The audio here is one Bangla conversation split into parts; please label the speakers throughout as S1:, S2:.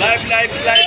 S1: লাইভ লাইভ লাইভ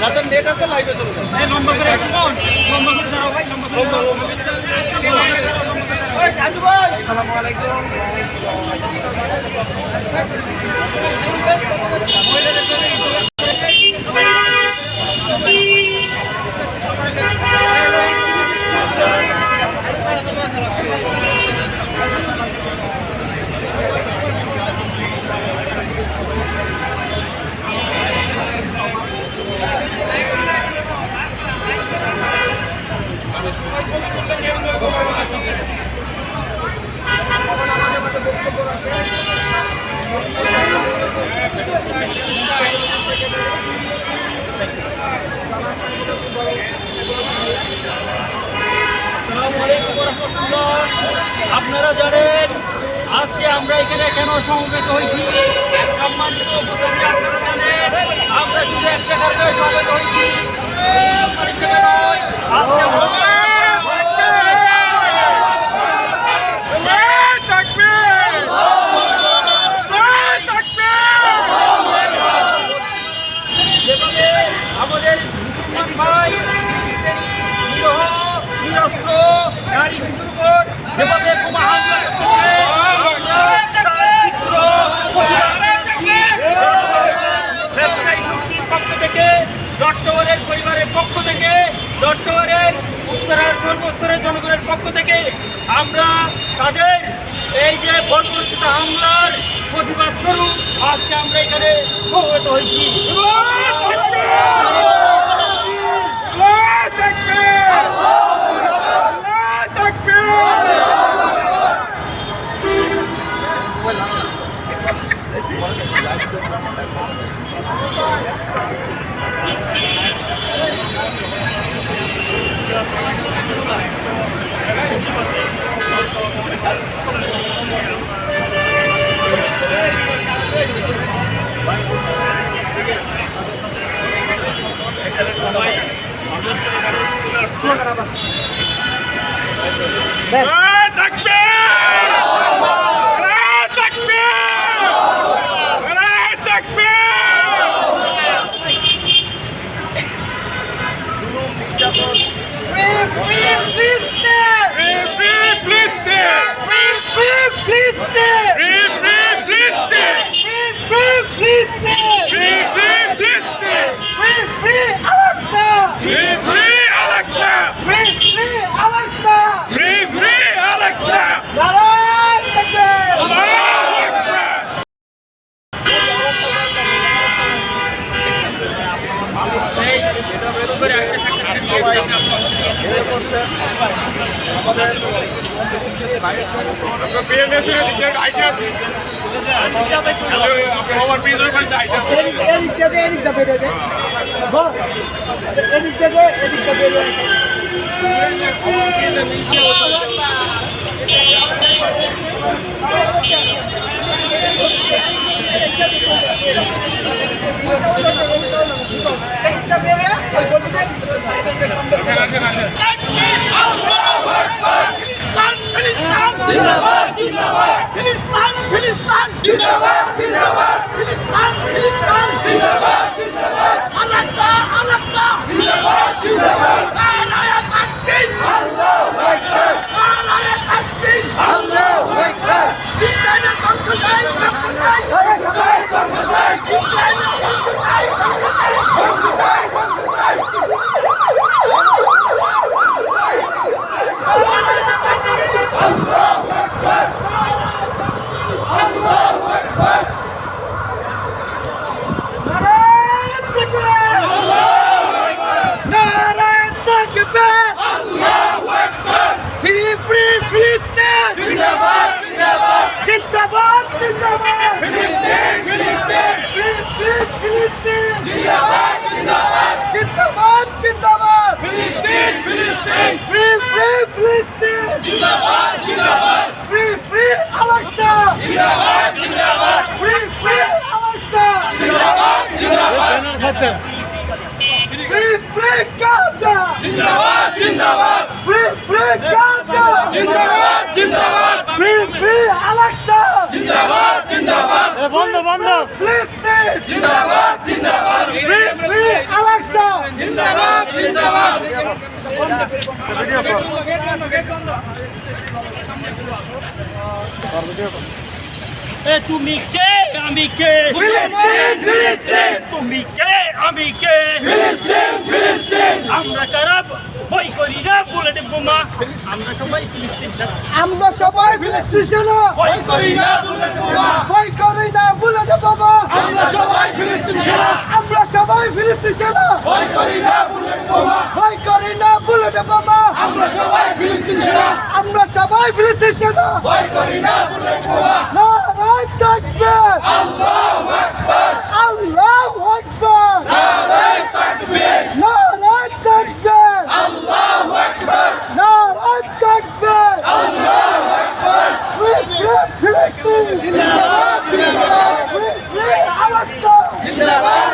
S1: যাদের নেট আছে লাইভে চলে
S2: এই লম্বা করে লম্বা করে দাঁড়াও ভাই লম্বা করে ওই সাধু ভাই।
S1: আসসালামু আলাইকুম
S2: আসসালামু আলাইকুম রহমতুল্লাহ আপনারা জানেন আজকে কেন সমবেত হয়েছি? সম্মানিত আমরা শুধু একটা কারণে সমবেত হয়েছি। আমাদের মুসলমান ভাই নিরহ, নিরস্ত্র নারী শিশুর উপর যেভাবে বোমা ডট্টওয়ারের পরিবারের পক্ষ থেকে ডট্টওয়ারের উত্তরার সর্বস্তরের জনগণের পক্ষ থেকে আমরা তাদের এই যে বর্বরচিত হামলার প্রতিবাদ স্বরূপ আজকে আমরা এখানে সমবেত হয়েছি।
S3: এদিক এদিক থেকে এদিক দা বেরিয়ে যায় বল। এদিক থেকে এদিক দা। বেরিয়ে
S4: জিন্দাবাদ জিন্দাবাদ। ফিলিস্তান ফিলিস্তান। জিন্দাবাদ জিন্দাবাদ। ফিলিস্তান ফিলিস্তান। জিন্দাবাদ জিন্দাবাদ। আলাক্সা আলাক্সা। জিন্দাবাদ জিন্দাবাদ নারায়ে তাকবীর আল্লাহু আকবার নারায়ে তাকবীর আল্লাহু আকবার ইসরায়েলের ধ্বংস চাই ধ্বংস চাই ধ্বংস চাই ধ্বংস চাই ইসরায়েলের ধ্বংস চাই ধ্বংস চাই ধ্বংস চাই ধ্বংস চাই
S3: নারায়ণ তাকবীর আল্লাহু আকবার ফ্রি ফ্রি ফিলিস্তিন
S4: জিন্দাবাদ জিন্দাবাদ
S3: জিন্দাবাদ জিন্দাবাদ
S4: ফিলিস্তিন ফিলিস্তিন
S3: ফ্রি ফ্রি ফিলিস্তিন
S4: জিন্দাবাদ জিন্দাবাদ
S3: জিন্দাবাদ জিন্দাবাদ
S4: ফিলিস্তিন ফিলিস্তিন
S3: ফ্রি ফ্রি ফিলিস্তিন
S4: জিন্দাবাদ জিন্দাবাদ
S3: ফ্রি ফ্রি আলাক্সা
S4: জিন্দাবাদ জিন্দাবাদ
S3: ফ্রি ফ্রি আলাক্সা
S4: জিন্দাবাদ জিন্দাবাদ
S3: ফ্রি ফ্রি গাজা
S4: জিন্দাবাদ। জিন্দাবাদ
S3: ফ্রি ফ্রি গাজা
S4: জিন্দাবাদ। জিন্দাবাদ
S3: ফ্রি ফ্রি আলাক্সা
S4: জিন্দাবাদ। জিন্দাবাদ
S3: বন্ধ বন্ধ। ফিলিস্তিন
S4: জিন্দাবাদ জিন্দাবাদ।
S3: ফ্রি ফ্রি আলাক্সা
S4: জিন্দাবাদ জিন্দাবাদ। এ তুমি কে? আমি কে?
S3: ফিলিস্তিন ফিলিস্তিন।
S4: তুমি কে? আমি কে?
S3: ফিলিস্তিন ফিলিস্তিন!
S4: আমরা কারা? বই করি না বুলেট বোমা। আমরা সবাই ফিলিস্তিন
S3: আমরা সবাই ফিলিস্তিন সেনা!
S4: বই করি না বুলেট বোমা।
S3: ভয় করি না বুলেট বাবা
S4: আমরা সবাই ফিলিস্তিন
S3: আমরা সবাই ফিলিস্তিন সেনা!
S4: বই করি না বুলেট বোমা।
S3: ভয় করি না বুলেট বাবা
S4: আমরা সবাই ফিলিস্তিন
S3: আমরা সবাই ফিলিস্তিন সেনা!
S4: বই করি না বুলেট বোমা।
S3: নারায় তাকবীর
S4: আল্লাহু আকবার
S3: আল্লাহু আকবার
S4: নারায়ে তাকবীর
S3: নারায় তাকবীর
S4: আল্লাহু আকবার
S3: নারায় তাকবীর
S4: আল্লাহু আকবার
S3: ফ্রি ফ্রি ফিলিস্তিন
S4: জিন্দাবাদ জিন্দাবাদ
S3: ফ্রি ফ্রি আলাক্সা
S4: জিন্দাবাদ জিন্দাবাদ
S3: ফ্রি ফ্রি গাজা
S4: জিন্দাবাদ জিন্দাবাদ
S3: আমি চাই আমি চাই তুমি চাই আমি চাই
S4: ফিলিস্তিন ফিলিস্তিন
S3: তুমি চাই আমি চাই
S4: ফিলিস্তিন ফিলিস্তিন
S3: নারায় তাকবীর
S4: আল্লাহু আকবার
S3: আল্লাহু আকবার
S4: নারায়ে তাকবীর
S3: ভয় করি না বুলেট বাবা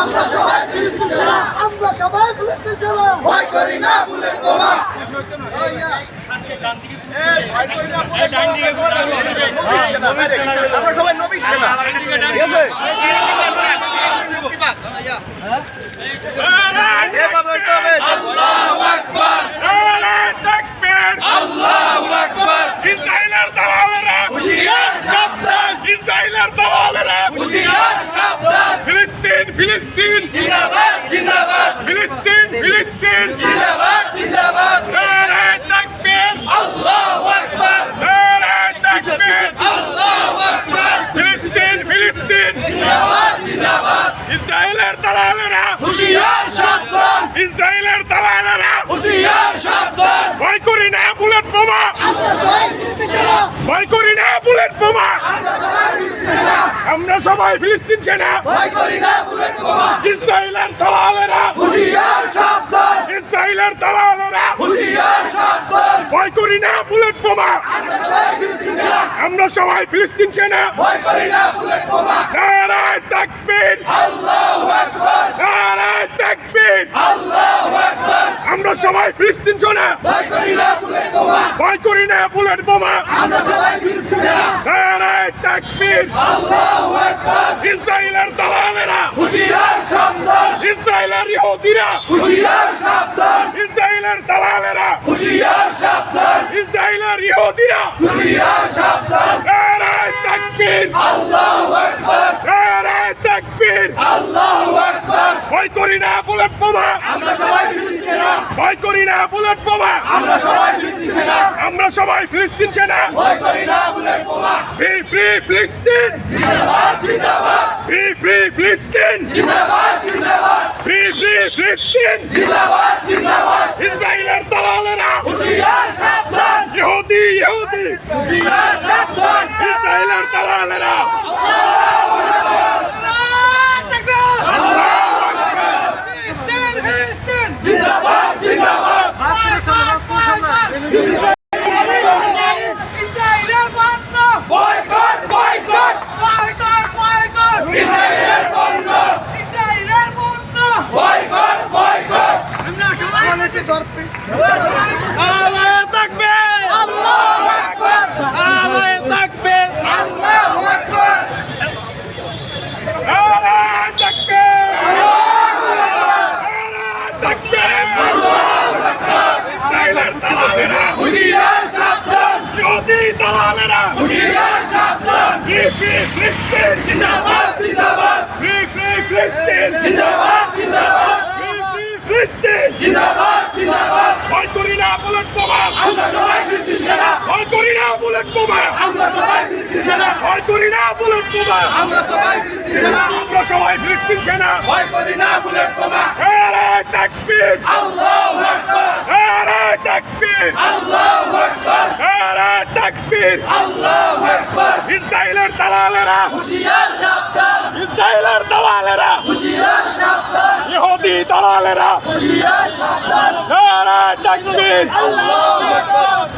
S4: আমরা সবাই ফিলিস্তিন ছাড়া
S3: আমরা সবাই ফিলিস্তিন ছেড়ে
S4: ভয় করি না বুলেট বোমা।
S2: আমরা সবাই নবী সেনা। ঠিক আছে এ বাবা এটা হবে
S4: আল্লাহু আকবার নারায়ে তাকবীর আল্লাহু আকবার ইসরায়েলের দালালেরা হুশিয়ার সাবধান ইসরায়েলের দালালেরা হুশিয়ার সাবধান ফিলিস্তিন ফিলিস্তিন জিন্দাবাদ জিন্দাবাদ ফিলিস্তিন ফিলিস্তিন জিন্দাবাদ জিন্দাবাদ নারায়ে তাকবীর আল্লাহু আকবার নারায়ে তাকবীর আল্লাহু আকবার ফিলিস্তিন ফিলিস্তিন জিন্দাবাদ জিন্দাবাদ ইসরায়েলের দালালেরা হুশিয়ার সাবধান ইসরায়েলের দালালেরা হুশিয়ার সাবধান ভয় করি না বুলেট বোমা। ভয় করি না, বুলেট বোমা। আমরা সবাই ফিলিস্তিন সেনা। ইসরায়েলের দালালেরা। ইসরায়েলের দালালেরা। ভয় করি না, বুলেট বোমা।
S3: আমরা সবাই ফিলিস্তিন
S4: সেনা।
S3: ভয় করি না বুলেট বোমা
S4: নারায় তাকবীর।
S3: আল্লাহু আকবার
S4: নারায় তাকবীর।
S3: আল্লাহু
S4: আমরা সবাই ফিলিস্তিন সেনা
S3: ভয় করি না, বুলেট বোমা।
S4: ভয় করি না বুলেট বোমা
S3: আমরা সবাই ফিলিস্তিন
S4: নারায় ইসরায়েলের ইহুদিরা।
S3: হুশিয়ার সাবধান
S4: ইসরায়েলের দালালেরা।
S3: হুশিয়ার সাবধান
S4: ইসরায়েলের ইহুদিরা।
S3: হুশিয়ার সাবধান
S4: নারায় তাকবীর।
S3: আল্লাহু আকবার
S4: নারায় তাকবীর।
S3: আল্লাহু আকবার
S4: করি না বুলেট বোমা।
S3: আমরা সবাই ফিলিস্তিন সেনা।
S4: ভয় করি না বুলেট বোমা।
S3: আমরা সবাই ফিলিস্তিন সেনা।
S4: আমরা সবাই ফিলিস্তিন সেনা।
S3: ভয় করি না বুলেট বোমা।
S4: ফ্রি ফ্রি ফিলিস্তিন।
S3: জিন্দাবাদ জিন্দাবাদ।
S4: ফ্রি ফ্রি ফিলিস্তিন।
S3: জিন্দাবাদ জিন্দাবাদ।
S4: ফ্রি ফ্রি ফিলিস্তিন।
S3: জিন্দাবাদ জিন্দাবাদ।
S4: ইসরায়েলের দালালেরা।
S3: হুশিয়ার সাবধান।
S4: ইহুদি ইহুদি।
S3: হুশিয়ার সাবধান।
S4: ইসরায়েলের দালালেরা।
S3: আল্লাহু
S4: তাকবীর আল্লাহু আকবার। আল্লাহু তাকবীর আল্লাহু আকবার। আল্লাহু তাকবীর আল্লাহু তাকবীর আল্লাহু আকবার টাইলার দালালেরা হুশিয়ার সাবধান বিরোধী দালালেরা হুশিয়ার সাবধান ফ্রি ফ্রি ফিলিস্তিন জিন্দাবাদ জিন্দাবাদ ফ্রি ফ্রি ফিলিস্তিন জিন্দাবাদ জিন্দাবাদ ফিলিস্তিন জিন্দাবাদ জিন্দাবাদ! ভয় করি না বুলেট বোমা! আমরা সবাই ফিলিস্তিন সেনা। ভয় করি না বুলেট বোমা! আমরা সবাই ফিলিস্তিন সেনা। ভয় করি না বুলেট বোমা! আমরা সবাই ফিলিস্তিন সেনা। আমরা সবাই ফিলিস্তিন সেনা। ভয় করি না বুলেট বোমা। আরে তাকবীর আল্লাহু আকবার। আরে তাকবীর আল্লাহু আকবার। আরে তাকবীর আল্লাহু আকবার। ইসরায়েলের দালালেরা! হুশিয়ার সাবধান। ইসরায়েলের দালালেরা! তাকবীর আল্লাহু আকবার।